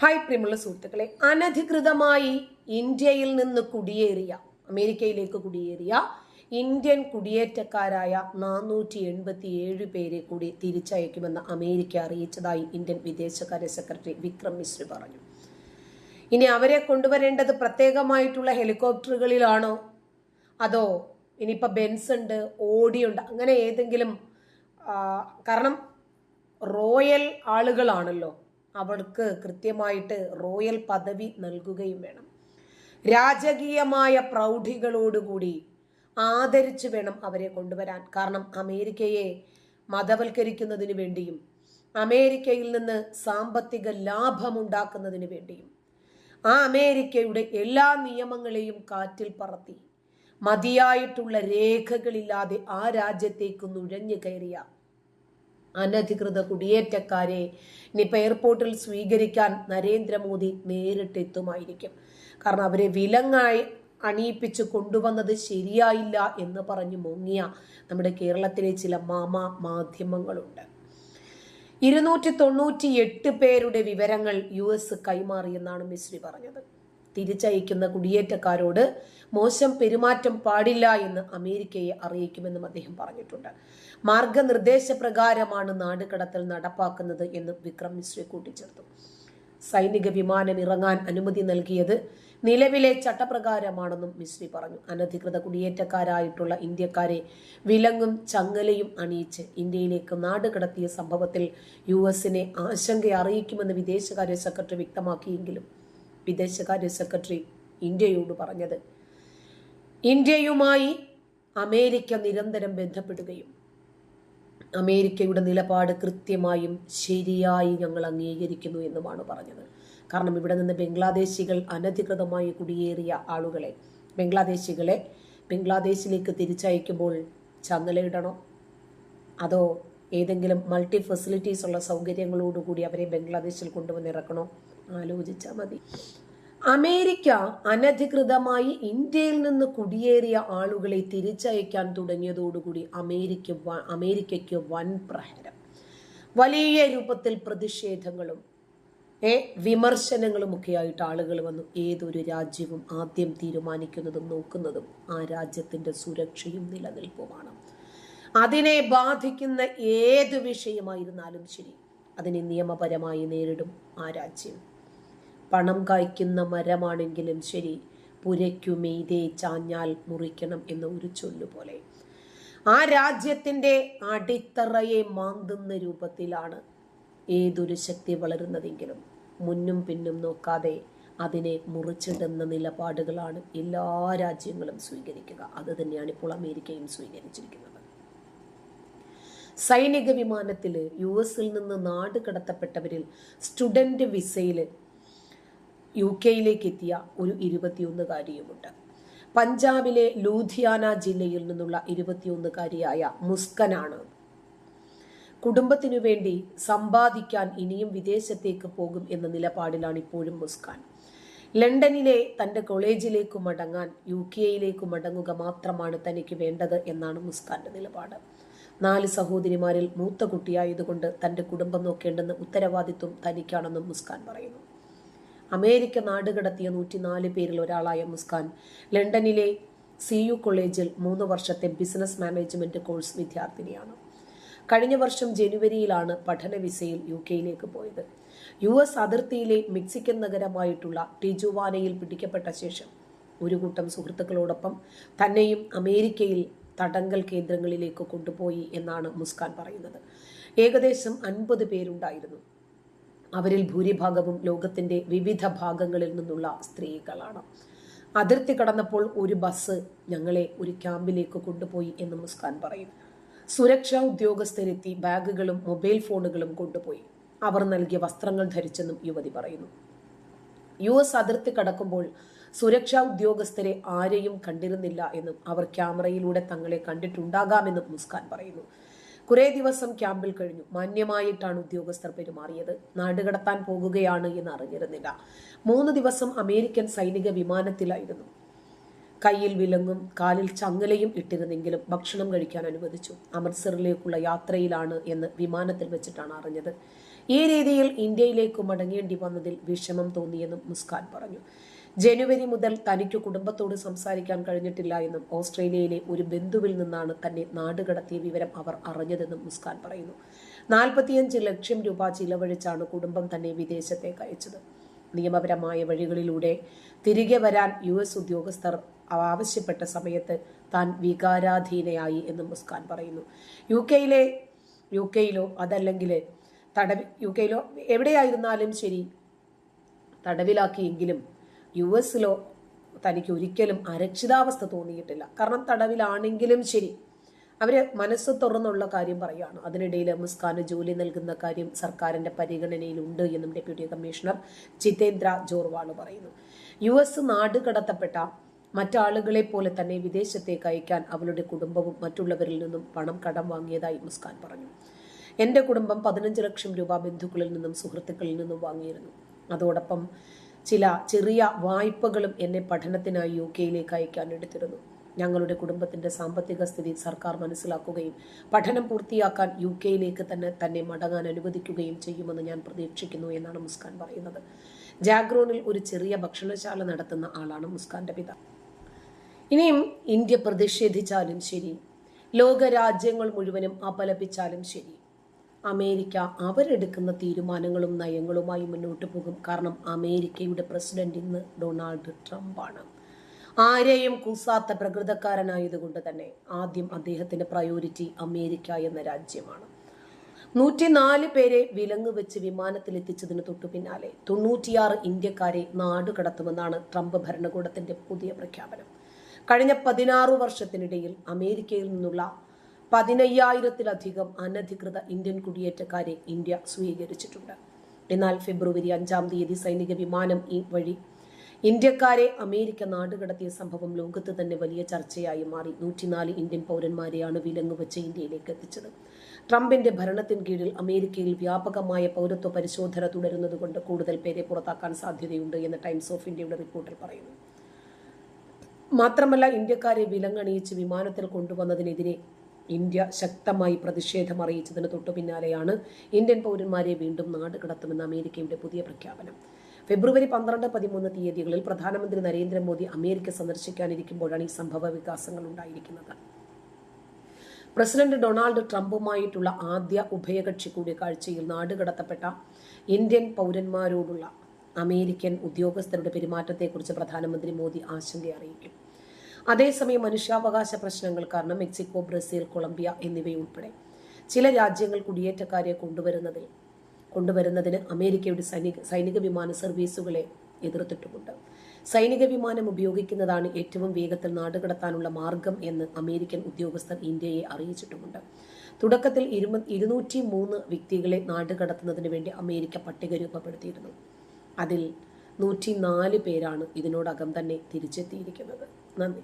Hi പ്രിയമുള്ള സുഹൃത്തുക്കളെ അനധികൃതമായി ഇന്ത്യയിൽ നിന്ന് കുടിയേറിയ അമേരിക്കയിലേക്ക് കുടിയേറിയ ഇന്ത്യൻ കുടിയേറ്റക്കാരായ നാനൂറ്റി എൺപത്തി ഏഴ് പേരെ കൂടി തിരിച്ചയക്കുമെന്ന് അമേരിക്ക അറിയിച്ചതായി ഇന്ത്യൻ വിദേശകാര്യ സെക്രട്ടറി വിക്രം മിശ്രി പറഞ്ഞു. ഇനി അവരെ കൊണ്ടുവരേണ്ടത് പ്രത്യേകമായിട്ടുള്ള ഹെലികോപ്റ്ററുകളിലാണോ? അതോ ഇനിയിപ്പോൾ ബെൻസ് ഉണ്ട് ഓടിയുണ്ട് അങ്ങനെ ഏതെങ്കിലും കാരണം റോയൽ ആളുകളാണല്ലോ. അവർക്ക് കൃത്യമായിട്ട് റോയൽ പദവി നൽകുകയും വേണം. രാജകീയമായ പ്രൗഢികളോടുകൂടി ആദരിച്ചു വേണം അവരെ കൊണ്ടുവരാൻ. കാരണം അമേരിക്കയെ മതവൽക്കരിക്കുന്നതിന് വേണ്ടിയും അമേരിക്കയിൽ നിന്ന് സാമ്പത്തിക ലാഭമുണ്ടാക്കുന്നതിന് വേണ്ടിയും ആ അമേരിക്കയുടെ എല്ലാ നിയമങ്ങളെയും കാറ്റിൽ പറത്തി മതിയായിട്ടുള്ള രേഖകളില്ലാതെ ആ രാജ്യത്തേക്ക് നുഴഞ്ഞു കയറിയ അനധികൃത കുടിയേറ്റക്കാരെ ഇനിയിപ്പോൾ എയർപോർട്ടിൽ സ്വീകരിക്കാൻ നരേന്ദ്രമോദി നേരിട്ടെത്തുമായിരിക്കും. കാരണം അവരെ വിലങ്ങായി അണിയിപ്പിച്ച് കൊണ്ടുവന്നത് ശരിയായില്ല എന്ന് പറഞ്ഞു മുങ്ങിയ നമ്മുടെ കേരളത്തിലെ ചില മാമ മാധ്യമങ്ങളുണ്ട്. ഇരുന്നൂറ്റി തൊണ്ണൂറ്റി എട്ട് പേരുടെ വിവരങ്ങൾ യു എസ് കൈമാറിയെന്നാണ് മിശ്രി പറഞ്ഞത്. തിരിച്ചയക്കുന്ന കുടിയേറ്റക്കാരോട് മോശം പെരുമാറ്റം പാടില്ല എന്ന് അമേരിക്കയെ അറിയിക്കുമെന്നും അദ്ദേഹം പറഞ്ഞിട്ടുണ്ട്. മാർഗനിർദ്ദേശപ്രകാരമാണ് നാടുകടത്തൽ നടപ്പാക്കുന്നത് എന്ന് വിക്രം മിശ്രി കൂട്ടിച്ചേർത്തു. സൈനിക വിമാനം ഇറങ്ങാൻ അനുമതി നൽകിയത് നിലവിലെ ചട്ടപ്രകാരമാണെന്നും മിശ്രി പറഞ്ഞു. അനധികൃത കുടിയേറ്റക്കാരായിട്ടുള്ള ഇന്ത്യക്കാരെ വിലങ്ങും ചങ്ങലയും അണിയിച്ച് ഇന്ത്യയിലേക്ക് നാടുകടത്തിയ സംഭവത്തിൽ യു എസിനെ ആശങ്ക അറിയിക്കുമെന്ന് വിദേശകാര്യ സെക്രട്ടറി വ്യക്തമാക്കിയെങ്കിലും വിദേശകാര്യ സെക്രട്ടറി ഇന്ത്യയോട് പറഞ്ഞത്. ഇന്ത്യയുമായി അമേരിക്ക നിരന്തരം ബന്ധപ്പെടുകയും അമേരിക്കയുടെ നിലപാട് കൃത്യമായും ശരിയായി ഞങ്ങൾ അംഗീകരിക്കുന്നു എന്നുമാണ് പറഞ്ഞത്. കാരണം ഇവിടെ നിന്ന് ബംഗ്ലാദേശികൾ അനധികൃതമായി കുടിയേറിയ ആളുകളെ ബംഗ്ലാദേശികളെ ബംഗ്ലാദേശിലേക്ക് തിരിച്ചയക്കുമ്പോൾ ചങ്ങലയിടണോ അതോ ഏതെങ്കിലും മൾട്ടി ഫെസിലിറ്റീസ് ഉള്ള സൗകര്യങ്ങളോടുകൂടി അവരെ ബംഗ്ലാദേശിൽ കൊണ്ടുവന്നിറക്കണോ ആലോചിച്ചാൽ മതി. അമേരിക്ക അനധികൃതമായി ഇന്ത്യയിൽ നിന്ന് കുടിയേറിയ ആളുകളെ തിരിച്ചയക്കാൻ തുടങ്ങിയതോടുകൂടി അമേരിക്ക അമേരിക്കയ്ക്ക് വൻ പ്രഹരം. വലിയ രൂപത്തിൽ പ്രതിഷേധങ്ങളും ഏ വിമർശനങ്ങളും ഒക്കെ ആയിട്ട് ആളുകൾ വന്നു ഏതൊരു രാജ്യവും ആദ്യം തീരുമാനിക്കുന്നതും നോക്കുന്നതും ആ രാജ്യത്തിന്റെ സുരക്ഷയും നിലനിൽപ്പുമാണ്. അതിനെ ബാധിക്കുന്ന ഏത് വിഷയമായിരുന്നാലും ശരി അതിനെ നിയമപരമായി നേരിടും ആ രാജ്യം. പണം കായ്ക്കുന്ന മരമാണെങ്കിലും ശരി പുരയ്ക്കു മെയ്തേ ചാഞ്ഞാൽ മുറിക്കണം എന്ന ഒരു ചൊല്ലുപോലെ. ആ രാജ്യത്തിന്റെ അടിത്തറയെ മാന്തുന്ന രൂപത്തിലാണ് ഏതൊരു ശക്തി വളരുന്നതെങ്കിലും. മുന്നും പിന്നും നോക്കാതെ അതിനെ മുറിച്ചിടുന്ന നിലപാടുകളാണ് എല്ലാ രാജ്യങ്ങളും സ്വീകരിക്കുക. അത് തന്നെയാണ് ഇപ്പോൾ അമേരിക്കയും സ്വീകരിച്ചിരിക്കുന്നത്. സൈനിക വിമാനത്തിൽ യു എസിൽ നിന്ന് നാട് കടത്തപ്പെട്ടവരിൽ സ്റ്റുഡന്റ് വിസയിൽ യു കെയിലേക്ക് എത്തിയ ഒരു ഇരുപത്തിയൊന്നുകാരിയുമുണ്ട്. പഞ്ചാബിലെ ലൂധിയാന ജില്ലയിൽ നിന്നുള്ള ഇരുപത്തിയൊന്നുകാരിയായ മുസ്കനാണ്. കുടുംബത്തിനു വേണ്ടി സമ്പാദിക്കാൻ ഇനിയും വിദേശത്തേക്ക് പോകും എന്ന നിലപാടിലാണ് ഇപ്പോഴും മുസ്കാൻ. ലണ്ടനിലെ തന്റെ കോളേജിലേക്ക് മടങ്ങാൻ യു കെയിലേക്ക് മടങ്ങുക മാത്രമാണ് തനിക്ക് വേണ്ടത് എന്നാണ് മുസ്കാന്റെ നിലപാട്. നാല് സഹോദരിമാരിൽ മൂത്ത കുട്ടിയായതുകൊണ്ട് തന്റെ കുടുംബം നോക്കേണ്ടെന്ന് ഉത്തരവാദിത്വം തനിക്കാണെന്നും മുസ്കാൻ പറയുന്നു. അമേരിക്ക നാടുകടത്തിയ നൂറ്റിനാല് പേരിൽ ഒരാളായ മുസ്കാൻ. ലണ്ടനിലെ സി യു കോളേജിൽ മൂന്ന് വർഷത്തെ ബിസിനസ് മാനേജ്മെന്റ് കോഴ്സ് വിദ്യാർത്ഥിനിയാണ്. കഴിഞ്ഞ വർഷം ജനുവരിയിലാണ് പഠന വിസയിൽ യു കെയിലേക്ക് പോയത്. യു എസ് അതിർത്തിയിലെ മെക്സിക്കൻ നഗരമായിട്ടുള്ള ടിജുവാനയിൽ പിടിക്കപ്പെട്ട ശേഷം ഒരു കൂട്ടം സുഹൃത്തുക്കളോടൊപ്പം തന്നെയും അമേരിക്കയിൽ തടങ്കൽ കേന്ദ്രങ്ങളിലേക്ക് കൊണ്ടുപോയി എന്നാണ് മുസ്കാൻ പറയുന്നത്. ഏകദേശം അൻപത് പേരുണ്ടായിരുന്നു. അവരിൽ ഭൂരിഭാഗവും ലോകത്തിന്റെ വിവിധ ഭാഗങ്ങളിൽ നിന്നുള്ള സ്ത്രീകളാണ്. അതിർത്തി കടന്നപ്പോൾ ഒരു ബസ് ഞങ്ങളെ ഒരു ക്യാമ്പിലേക്ക് കൊണ്ടുപോയി എന്ന് മുസ്കാൻ പറയും. സുരക്ഷാ ഉദ്യോഗസ്ഥരെത്തി ബാഗുകളും മൊബൈൽ ഫോണുകളും കൊണ്ടുപോയി. അവർ നൽകിയ വസ്ത്രങ്ങൾ ധരിച്ചെന്നും യുവതി പറയുന്നു. യു എസ് അതിർത്തി കടക്കുമ്പോൾ സുരക്ഷാ ഉദ്യോഗസ്ഥരെ ആരെയും കണ്ടിരുന്നില്ല എന്നും അവർ ക്യാമറയിലൂടെ തങ്ങളെ കണ്ടിട്ടുണ്ടാകാമെന്നും മുസ്കാൻ പറയുന്നു. കുറെ ദിവസം ക്യാമ്പിൽ കഴിഞ്ഞു. മാന്യമായിട്ടാണ് ഉദ്യോഗസ്ഥർ പെരുമാറിയത്. നാടുകടത്താൻ പോകുകയാണ് എന്ന് അറിഞ്ഞിരുന്നില്ല. മൂന്ന് ദിവസം അമേരിക്കൻ സൈനിക വിമാനത്തിലായിരുന്നു. കയ്യിൽ വിലങ്ങും കാലിൽ ചങ്ങലയും ഇട്ടിരുന്നെങ്കിലും ഭക്ഷണം കഴിക്കാൻ അനുവദിച്ചു. അമൃത്സറിലേക്കുള്ള യാത്രയിലാണ് എന്ന് വിമാനത്തിൽ വെച്ചിട്ടാണ് അറിഞ്ഞത്. ഈ രീതിയിൽ ഇന്ത്യയിലേക്ക് മടങ്ങേണ്ടി വന്നതിൽ വിഷമം തോന്നിയെന്നും മുസ്കാൻ പറഞ്ഞു. ജനുവരി മുതൽ തനിക്ക് കുടുംബത്തോട് സംസാരിക്കാൻ കഴിഞ്ഞിട്ടില്ല എന്നും ഓസ്ട്രേലിയയിലെ ഒരു ബന്ധുവിൽ നിന്നാണ് തന്നെ നാടുകടത്തിയ വിവരം അവർ അറിഞ്ഞതെന്നും മുസ്കാൻ പറയുന്നു. നാൽപ്പത്തിയഞ്ച് ലക്ഷം രൂപ ചിലവഴിച്ചാണ് കുടുംബം തന്നെ വിദേശത്തേക്ക് അയച്ചത്. നിയമപരമായ വഴികളിലൂടെ തിരികെ വരാൻ യു എസ് ഉദ്യോഗസ്ഥർ ആവശ്യപ്പെട്ട സമയത്ത് താൻ വികാരാധീനയായി എന്ന് മുസ്കാൻ പറയുന്നു. യു കെയിലെ യു കെയിലോ അതല്ലെങ്കിൽ തടവി യു കെയിലോ എവിടെയായിരുന്നാലും ശരി തടവിലാക്കിയെങ്കിലും യു എസിലോ തനിക്ക് ഒരിക്കലും അരക്ഷിതാവസ്ഥ തോന്നിയിട്ടില്ല. കാരണം തടവിലാണെങ്കിലും ശരി. അവർ മനസ്സ് തുറന്നുള്ള കാര്യം പറയുകയാണ് അതിനിടയിൽ മുസ്കാന് ജോലി നൽകുന്ന കാര്യം സർക്കാരിന്റെ പരിഗണനയിലുണ്ട് എന്നും ഡെപ്യൂട്ടി കമ്മീഷണർ ജിതേന്ദ്ര ജോർവാൾ പറയുന്നു. യു എസ് നാട് കടത്തപ്പെട്ട മറ്റാളുകളെ പോലെ തന്നെ വിദേശത്തേക്ക് അയക്കാൻ അവളുടെ കുടുംബവും മറ്റുള്ളവരിൽ നിന്നും പണം കടം വാങ്ങിയതായി മുസ്കാൻ പറഞ്ഞു. എന്റെ കുടുംബം പതിനഞ്ച് ലക്ഷം രൂപ ബന്ധുക്കളിൽ നിന്നും സുഹൃത്തുക്കളിൽ നിന്നും വാങ്ങിയിരുന്നു. അതോടൊപ്പം ചില ചെറിയ വായ്പകളും എന്നെ പഠനത്തിനായി യു കെയിലേക്ക് അയക്കാൻ എടുത്തിരുന്നു. ഞങ്ങളുടെ കുടുംബത്തിന്റെ സാമ്പത്തിക സ്ഥിതി സർക്കാർ മനസ്സിലാക്കുകയും പഠനം പൂർത്തിയാക്കാൻ യു കെയിലേക്ക് തന്നെ തന്നെ മടങ്ങാൻ അനുവദിക്കുകയും ചെയ്യുമെന്ന് ഞാൻ പ്രതീക്ഷിക്കുന്നു എന്നാണ് മുസ്കാൻ പറയുന്നത്. ജാഗ്രോണിൽ ഒരു ചെറിയ ഭക്ഷണശാല നടത്തുന്ന ആളാണ് മുസ്കാന്റെ പിത. ഇനിയും ഇന്ത്യ പ്രതിഷേധിച്ചാലും ശരി ലോകരാജ്യങ്ങൾ മുഴുവനും അപലപിച്ചാലും ശരി അമേരിക്ക അവരെടുക്കുന്ന തീരുമാനങ്ങളും നയങ്ങളുമായി മുന്നോട്ട് പോകും. കാരണം അമേരിക്കയുടെ പ്രസിഡന്റ് ഇന്ന് ഡൊണാൾഡ് ട്രംപാണ്. ആരെയും കൂസാത്ത പ്രകൃതക്കാരനായതുകൊണ്ട് തന്നെ ആദ്യം അദ്ദേഹത്തിന്റെ പ്രയോറിറ്റി അമേരിക്ക എന്ന രാജ്യമാണ്. നൂറ്റിനാല് പേരെ വിലങ്ങ് വെച്ച് വിമാനത്തിൽ എത്തിച്ചതിന് തൊട്ടു പിന്നാലെ തൊണ്ണൂറ്റിയാറ് ഇന്ത്യക്കാരെ നാടുകടത്തുമെന്നാണ് ട്രംപ് ഭരണകൂടത്തിന്റെ പുതിയ പ്രഖ്യാപനം. കഴിഞ്ഞ പതിനാറു വർഷത്തിനിടയിൽ അമേരിക്കയിൽ നിന്നുള്ള പതിനയ്യായിരത്തിലധികം അനധികൃത ഇന്ത്യൻ കുടിയേറ്റക്കാരെ ഇന്ത്യ സ്വീകരിച്ചിട്ടുണ്ട്. എന്നാൽ ഫെബ്രുവരി അഞ്ചാം തീയതി സൈനിക വിമാനം ഈ വഴി ഇന്ത്യക്കാരെ അമേരിക്ക നാടുകടത്തിയ സംഭവം ലോകത്ത് തന്നെ വലിയ ചർച്ചയായി മാറി. നൂറ്റിനാല് ഇന്ത്യൻ പൗരന്മാരെയാണ് വിലങ്ങുവച്ച് ഇന്ത്യയിലേക്ക് എത്തിച്ചത്. ട്രംപിന്റെ ഭരണത്തിന് കീഴിൽ അമേരിക്കയിൽ വ്യാപകമായ പൗരത്വ പരിശോധന തുടരുന്നതുകൊണ്ട് കൂടുതൽ പേരെ പുറത്താക്കാൻ സാധ്യതയുണ്ട് എന്ന് ടൈംസ് ഓഫ് ഇന്ത്യയുടെ റിപ്പോർട്ടിൽ പറയുന്നു. മാത്രമല്ല ഇന്ത്യക്കാരെ വിലങ്ങണിയിച്ച് വിമാനത്തിൽ കൊണ്ടുവന്നതിനെതിരെ ഇന്ത്യ ശക്തമായി പ്രതിഷേധം അറിയിച്ചതിന് തൊട്ടു പിന്നാലെയാണ് ഇന്ത്യൻ പൗരന്മാരെ വീണ്ടും നാട് കടത്തുമെന്ന അമേരിക്കയുടെ പുതിയ പ്രഖ്യാപനം. ഫെബ്രുവരി പന്ത്രണ്ട് പതിമൂന്ന് തീയതികളിൽ പ്രധാനമന്ത്രി നരേന്ദ്രമോദി അമേരിക്ക സന്ദർശിക്കാനിരിക്കുമ്പോഴാണ് ഈ സംഭവ വികാസങ്ങൾ ഉണ്ടായിരിക്കുന്നത്. പ്രസിഡന്റ് ഡൊണാൾഡ് ട്രംപുമായിട്ടുള്ള ആദ്യ ഉഭയകക്ഷി കൂടിക്കാഴ്ചയിൽ നാടുകടത്തപ്പെട്ട ഇന്ത്യൻ പൗരന്മാരോടുള്ള അമേരിക്കൻ ഉദ്യോഗസ്ഥരുടെ പെരുമാറ്റത്തെക്കുറിച്ച് പ്രധാനമന്ത്രി മോദി ആശങ്ക അറിയിക്കും. അതേസമയം മനുഷ്യാവകാശ പ്രശ്നങ്ങൾ കാരണം മെക്സിക്കോ ബ്രസീൽ കൊളംബിയ എന്നിവയുൾപ്പെടെ ചില രാജ്യങ്ങൾ കുടിയേറ്റക്കാരെ കൊണ്ടുവരുന്നതിൽ കൊണ്ടുവരുന്നതിന് അമേരിക്കയുടെ സൈനിക സൈനിക വിമാന സർവീസുകളെ എതിർത്തിട്ടുമുണ്ട്. സൈനിക വിമാനം ഉപയോഗിക്കുന്നതാണ് ഏറ്റവും വേഗത്തിൽ നാടുകടത്താനുള്ള മാർഗം എന്ന് അമേരിക്കൻ ഉദ്യോഗസ്ഥർ ഇന്ത്യയെ അറിയിച്ചിട്ടുമുണ്ട്. തുടക്കത്തിൽ ഇരുമ ഇരുന്നൂറ്റി മൂന്ന് വ്യക്തികളെ നാടുകടത്തുന്നതിന് വേണ്ടി അമേരിക്ക പട്ടിക രൂപപ്പെടുത്തിയിരുന്നു. അതിൽ നൂറ്റി നാല് പേരാണ് ഇതിനോടകം തന്നെ തിരിച്ചെത്തിയിരിക്കുന്നത്. നന്ദി.